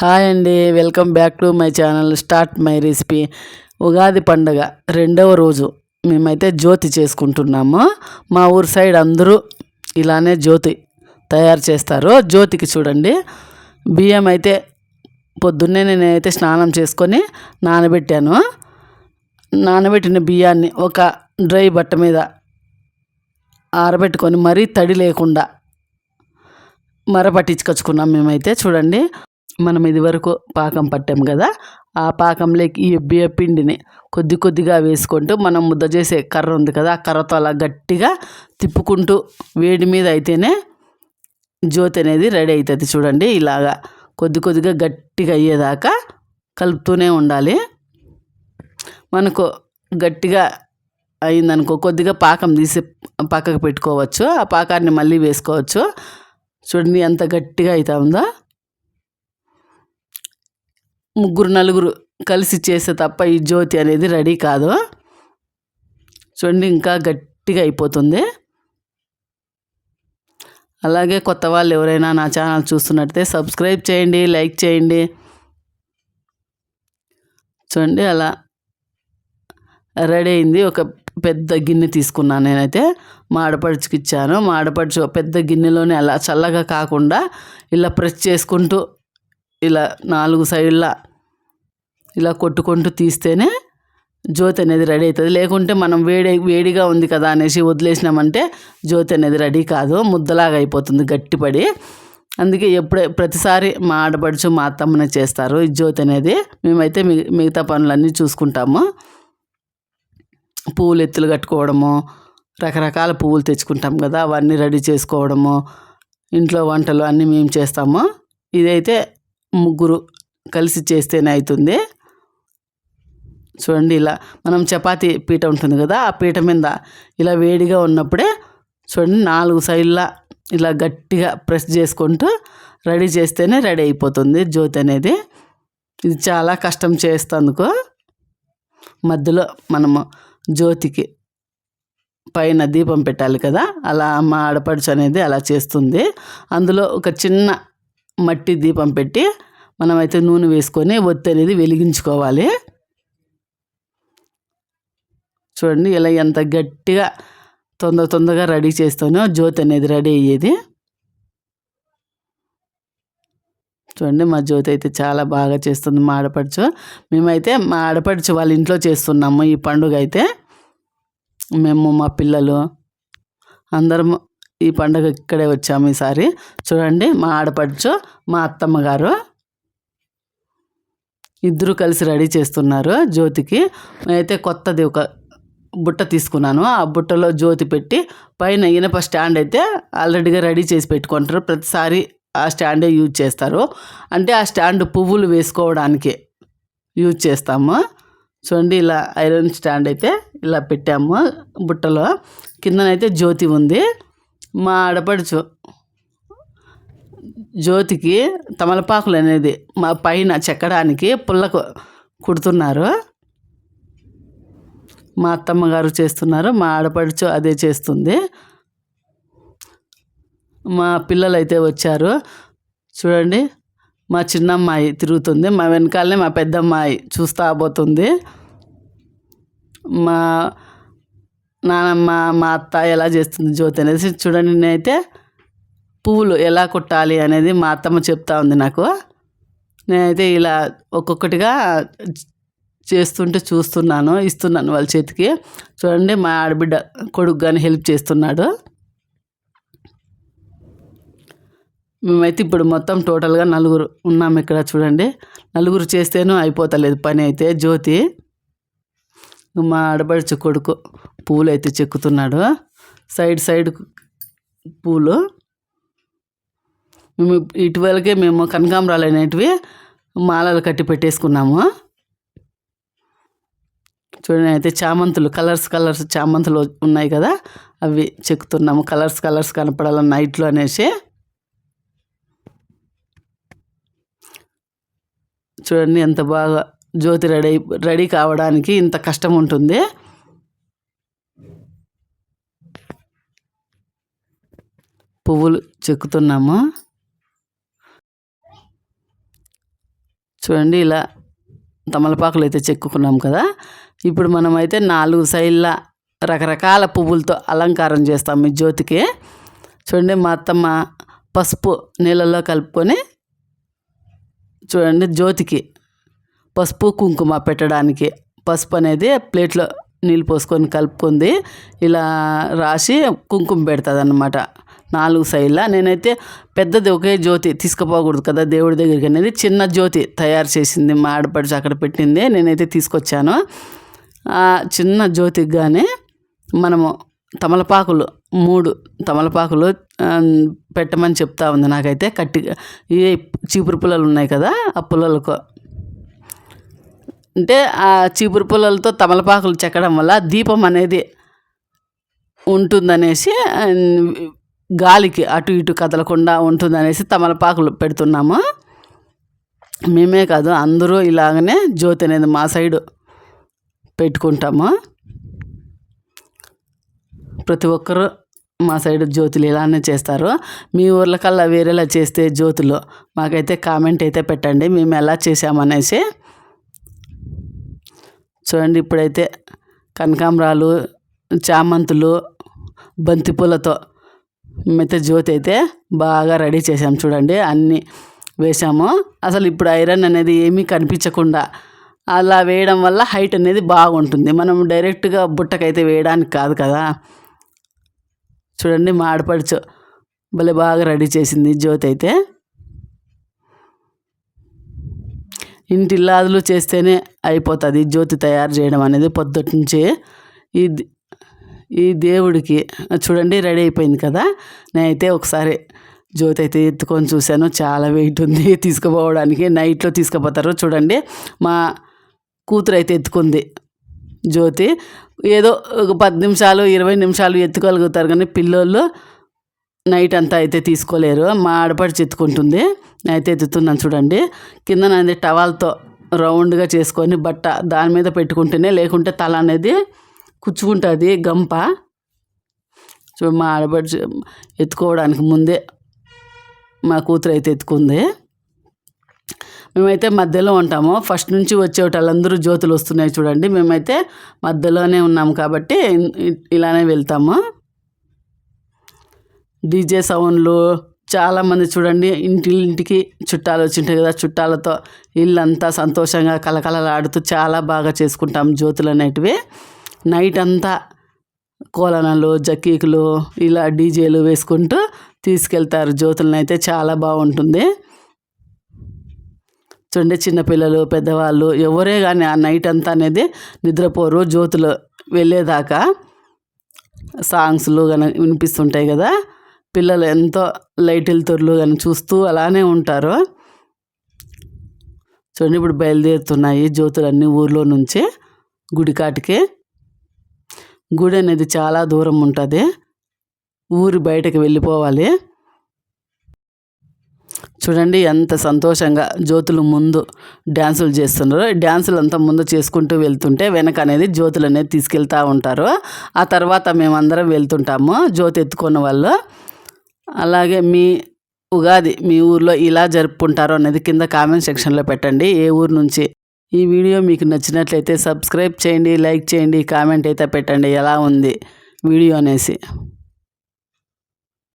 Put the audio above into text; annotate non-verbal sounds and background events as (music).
Hi అండి welcome back to my channel start my recipe. Ugadi పండగ రెండవ రోజు మేమైతే జ్యోతి చేసుకుంటున్నాము. మా ఊరు సైడ్ అందరూ ఇలానే జ్యోతి తయారు చేస్తారు. జ్యోతికి చూడండి బియ్యం అయితే పొద్దున్నే నేనైతే స్నానం చేసుకొని నానబెట్టాను. నానబెట్టిన బియ్యాన్ని ఒక డ్రై బట్ట మీద ఆరబెట్టుకొని మరీ తడి లేకుండా మర పట్టించుకొచ్చుకున్నాం మేమైతే. చూడండి మనం ఇదివరకు పాకం పట్టాం కదా ఆ పాకంలోకి ఈ బియ్య పిండిని కొద్ది కొద్దిగా వేసుకుంటూ మనం ముద్ద చేసే కర్ర ఉంది కదా ఆ కర్రతో అలా గట్టిగా తిప్పుకుంటూ వేడి మీద అయితేనే జ్యోతి అనేది రెడీ అవుతుంది చూడండి. ఇలాగా కొద్ది కొద్దిగా గట్టిగా అయ్యేదాకా కలుపుతూనే ఉండాలి. మనకు గట్టిగా అయిందనుకో కొద్దిగా పాకం తీసి పక్కకు పెట్టుకోవచ్చు. ఆ పాకాన్ని మళ్ళీ వేసుకోవచ్చు. చూడండి ఎంత గట్టిగా అవుతా ఉందో. ముగ్గురు నలుగురు కలిసి చేస్తే తప్ప ఈ జ్యోతి అనేది రెడీ కాదు. చూడండి ఇంకా గట్టిగా అయిపోతుంది. అలాగే కొత్త వాళ్ళు ఎవరైనా నా ఛానల్ చూస్తున్నట్టే సబ్స్క్రైబ్ చేయండి లైక్ చేయండి. చూడండి అలా రెడీ అయింది. ఒక పెద్ద గిన్నె తీసుకున్నాను నేనైతే. మా ఆడపడుచుకి ఇచ్చాను మా ఆడపడుచు పెద్ద గిన్నెలోనే అలా చల్లగా కాకుండా ఇలా ప్రెస్ చేసుకుంటూ ఇలా నాలుగు సైడ్ల ఇలా కొట్టుకుంటూ తీస్తేనే జ్యోతి అనేది రెడీ అవుతుంది. లేకుంటే మనం వేడి వేడిగా ఉంది కదా అనేసి వదిలేసినామంటే జ్యోతి అనేది రెడీ కాదు. ముద్దలాగా అయిపోతుంది గట్టిపడి. అందుకే ఎప్పుడే ప్రతిసారి మా ఆడపడుచు మా అత్తమ్మనే చేస్తారు. ఈ జ్యోతి అనేది మేమైతే మిగతా పనులన్నీ చూసుకుంటాము. పువ్వులు ఎత్తులు కట్టుకోవడము రకరకాల పువ్వులు తెచ్చుకుంటాం కదా అవన్నీ రెడీ చేసుకోవడము ఇంట్లో వంటలు అన్నీ మేము చేస్తాము. ఇదైతే ముగ్గురు కలిసి చేస్తేనే అవుతుంది చూడండి ఇలా మనం చపాతీ పీట ఉంటుంది కదా ఆ పీట మీద ఇలా వేడిగా ఉన్నప్పుడే చూడండి నాలుగు సైడ్ల ఇలా గట్టిగా ప్రెస్ చేసుకుంటూ రెడీ చేస్తేనే రెడీ అయిపోతుంది జ్యోతి అనేది. ఇది చాలా కష్టం చేస్తందుకు మధ్యలో మనము జ్యోతికి పైన దీపం పెట్టాలి కదా అలా మా ఆడపడుచు అనేది అలా చేస్తుంది. అందులో ఒక చిన్న మట్టి దీపం పెట్టి మనమైతే నూనె వేసుకొని ఒత్తి అనేది వెలిగించుకోవాలి. చూడండి ఇలా ఎంత గట్టిగా తొందర తొందరగా రెడీ చేస్తానో జ్యోతి అనేది రెడీ అయ్యేది. చూడండి మా జ్యోతి అయితే చాలా బాగా చేస్తుంది మా ఆడపడుచు. మేమైతే మా ఆడపడుచు వాళ్ళ ఇంట్లో చేస్తున్నాము ఈ పండుగ అయితే. మేము మా పిల్లలు అందరం ఈ పండుగ ఇక్కడే వచ్చాము ఈసారి. చూడండి మా ఆడపడుచు మా అత్తమ్మ గారు ఇద్దరు కలిసి రెడీ చేస్తున్నారు జ్యోతికి. అయితే కొత్తది ఒక బుట్ట తీసుకున్నాను. ఆ బుట్టలో జ్యోతి పెట్టి పైన ఇనప స్టాండ్ అయితే ఆల్రెడీగా రెడీ చేసి పెట్టుకుంటారు. ప్రతిసారి ఆ స్టాండే యూజ్ చేస్తారు. అంటే ఆ స్టాండ్ పువ్వులు వేసుకోవడానికి యూజ్ చేస్తాము. చూడండి ఇలా ఐరన్ స్టాండ్ అయితే ఇలా పెట్టాము బుట్టలో. కిందనైతే జ్యోతి ఉంది. మా ఆడపడుచు జ్యోతికి తమలపాకులు అనేది మా పైన చెక్కడానికి పుల్లకు కుడుతున్నారు. మా అత్తమ్మ గారు చేస్తున్నారు మా ఆడపడుచు అదే చేస్తుంది. మా పిల్లలు అయితే వచ్చారు. చూడండి మా చిన్నమ్మాయి తిరుగుతుంది మా వెనకాలనే మా పెద్దమ్మాయి చూస్తా పోతుంది. మా నానమ్మ మా అత్త ఎలా చేస్తుంది జ్యోతి అనేసి చూడండి నేనైతే పువ్వులు ఎలా కుట్టాలి అనేది మా అత్తమ్మ చెప్తా ఉంది నాకు. నేనైతే ఇలా ఒక్కొక్కటిగా చేస్తుంటే చూస్తున్నాను ఇస్తున్నాను వాళ్ళ చేతికి. చూడండి మా ఆడబిడ్డ కొడుకు కానీ హెల్ప్ చేస్తున్నాడు. మేమైతే ఇప్పుడు మొత్తం టోటల్గా నలుగురు ఉన్నాం ఇక్కడ చూడండి. నలుగురు చేస్తేనూ అయిపోతలేదు పని అయితే జ్యోతి. మా ఆడబడుచు కొడుకు పూలు అయితే చెక్కుతున్నాడు. సైడ్ సైడ్ పూలు. మేము ఇటువలకే మేము కనకాంబరాలు అనేటివి మాలలు కట్టి పెట్టేసుకున్నాము. చూడండి అయితే చామంతులు కలర్స్ కలర్స్ చామంతులు ఉన్నాయి కదా అవి చెక్కుతున్నాము. కలర్స్ కలర్స్ కనపడాలి నైట్లో అనేసి. చూడండి ఎంత బాగా జ్యోతి రెడీ రెడీ కావడానికి ఇంత కష్టం ఉంటుంది. పువ్వులు చెక్కుతున్నాము. చూడండి ఇలా తమలపాకులు అయితే చెక్కుకున్నాం కదా. ఇప్పుడు మనమైతే నాలుగు సైడ్ల రకరకాల పువ్వులతో అలంకారం చేస్తాం ఈ జ్యోతికి. చూడండి మా అత్తమ్మ పసుపు నీళ్ళలో కలుపుకొని చూడండి జ్యోతికి పసుపు కుంకుమ పెట్టడానికి పసుపు అనేది ప్లేట్లో నీళ్ళు పోసుకొని కలుపుకుంది. ఇలా రాసి కుంకుమ పెడుతుంది అనమాట నాలుగు సైడ్ల. నేనైతే పెద్దది ఒకే జ్యోతి తీసుకుపోకూడదు కదా దేవుడి దగ్గరికి అనేది. చిన్న జ్యోతి తయారు చేసింది మా ఆడపడిచి అక్కడ పెట్టింది. నేనైతే తీసుకొచ్చాను. ఆ చిన్న జ్యోతికి కానీ మనము తమలపాకులు మూడు తమలపాకులు పెట్టమని చెప్తా ఉంది నాకైతే. కట్టి ఈ చీపురు పుల్లలు ఉన్నాయి కదా ఆ పుల్లలకు అంటే ఆ చీపురు పుల్లలతో తమలపాకులు చెక్కడం వల్ల దీపం అనేది ఉంటుందనేసి గాలికి అటు ఇటు కదలకుండా ఉంటుందనేసి తమలపాకులు పెడుతున్నాము. మేమే కాదు అందరూ ఇలాగనే జ్యోతి అనేది మా సైడు పెట్టుకుంటాము. ప్రతి ఒక్కరూ మా సైడ్ జ్యోతులు ఇలానే చేస్తారు. మీ ఊర్లకల్లా వేరేలా చేస్తే జ్యోతులు మాకైతే కామెంట్ అయితే పెట్టండి మేము ఎలా చేసామనేసి చూడండి ఇప్పుడైతే కనకాంబరాలు చామంతులు బంతిపూలతో మిత జ్యోతి అయితే బాగా రెడీ చేసాం చూడండి. అన్నీ వేసాము అసలు ఇప్పుడు ఐరన్ అనేది ఏమీ కనిపించకుండా అలా వేయడం వల్ల హైట్ అనేది బాగుంటుంది. మనం డైరెక్ట్గా బుట్టకైతే వేయడానికి కాదు కదా. చూడండి మాడపడుచు భలే బాగా రెడీ చేసింది జ్యోతి అయితే. ఇంటిల్లాదులు చేస్తేనే అయిపోతుంది. జ్యోతి తయారు చేయడం అనేది పొద్దుటి ఈ ఈ దేవుడికి. చూడండి రెడీ అయిపోయింది కదా? నేనైతే ఒకసారి జ్యోతి అయితే ఎత్తుకొని చూశాను. చాలా వెయిట్ ఉంది (laughs) తీసుకుపోవడానికి. నైట్లో తీసుకుపోతారు. చూడండి మా కూతురు అయితే ఎత్తుకుంది జ్యోతి. ఏదో ఒక పది నిమిషాలు ఇరవై నిమిషాలు ఎత్తుకోగలుగుతారు కానీ పిల్లోళ్ళు నైట్ అంతా అయితే తీసుకోలేరు. మా ఆడపడి ఎత్తుకుంటుంది అయితే ఎత్తుతున్నాను చూడండి. కింద అనేది టవాల్తో రౌండ్గా చేసుకొని బట్ట దాని మీద పెట్టుకుంటేనే లేకుంటే తల అనేది కుచ్చుకుంటుంది గంప. చూ మా ఆడపడి ఎత్తుకోవడానికి ముందే మా కూతురు అయితే ఎత్తుకుంది. మేమైతే మధ్యలో ఉంటాము. ఫస్ట్ నుంచి వచ్చే వాళ్ళందరూ జ్యోతులు వస్తున్నాయి చూడండి. మేమైతే మధ్యలోనే ఉన్నాము కాబట్టి ఇలానే వెళ్తాము. డీజే సౌండ్లు చాలామంది చూడండి ఇంటి ఇంటికి చుట్టాలు వచ్చింటాయి కదా చుట్టాలతో ఇల్లంతా సంతోషంగా కలకలలాడుతూ చాలా బాగా చేసుకుంటాం జ్యోతులు అనేటివి. నైట్ అంతా కోలనలు జక్కీకులు ఇలా డీజేలు వేసుకుంటూ తీసుకెళ్తారు. జ్యోతులను అయితే చాలా బాగుంటుంది. చూడండి చిన్నపిల్లలు పెద్దవాళ్ళు ఎవరే కానీ ఆ నైట్ అంతా అనేది నిద్రపోరు. జ్యోతులు వెళ్ళేదాకా సాంగ్స్లు కనుక వినిపిస్తుంటాయి కదా. పిల్లలు ఎంతో లైట్ వెళ్తుర్లు కానీ చూస్తూ అలానే ఉంటారు. చూడండి ఇప్పుడు బయలుదేరుతున్నాయి జ్యోతులు అన్ని ఊర్లో నుంచి గుడికాటికి గుడి అనేది చాలా దూరం ఉంటుంది. ఊరి బయటకు వెళ్ళిపోవాలి. చూడండి ఎంత సంతోషంగా జ్యోతులు ముందు డ్యాన్సులు చేస్తున్నారు. డ్యాన్సులు అంతా ముందు చేసుకుంటూ వెళ్తుంటే వెనక అనేది జ్యోతులు అనేది తీసుకెళ్తూ ఉంటారు. ఆ తర్వాత మేమందరం వెళ్తుంటాము. జ్యోతి ఎత్తుకున్న వాళ్ళు అలాగే మీ ఉగాది మీ ఊర్లో ఇలా జరుపుకుంటారో అనేది కింద కామెంట్ సెక్షన్లో పెట్టండి. ఏ ఊరు నుంచి ఈ వీడియో మీకు నచ్చినట్లయితే సబ్స్క్రైబ్ చేయండి లైక్ చేయండి కామెంట్ అయితే పెట్టండి. ఎలా ఉంది వీడియో అనేసి.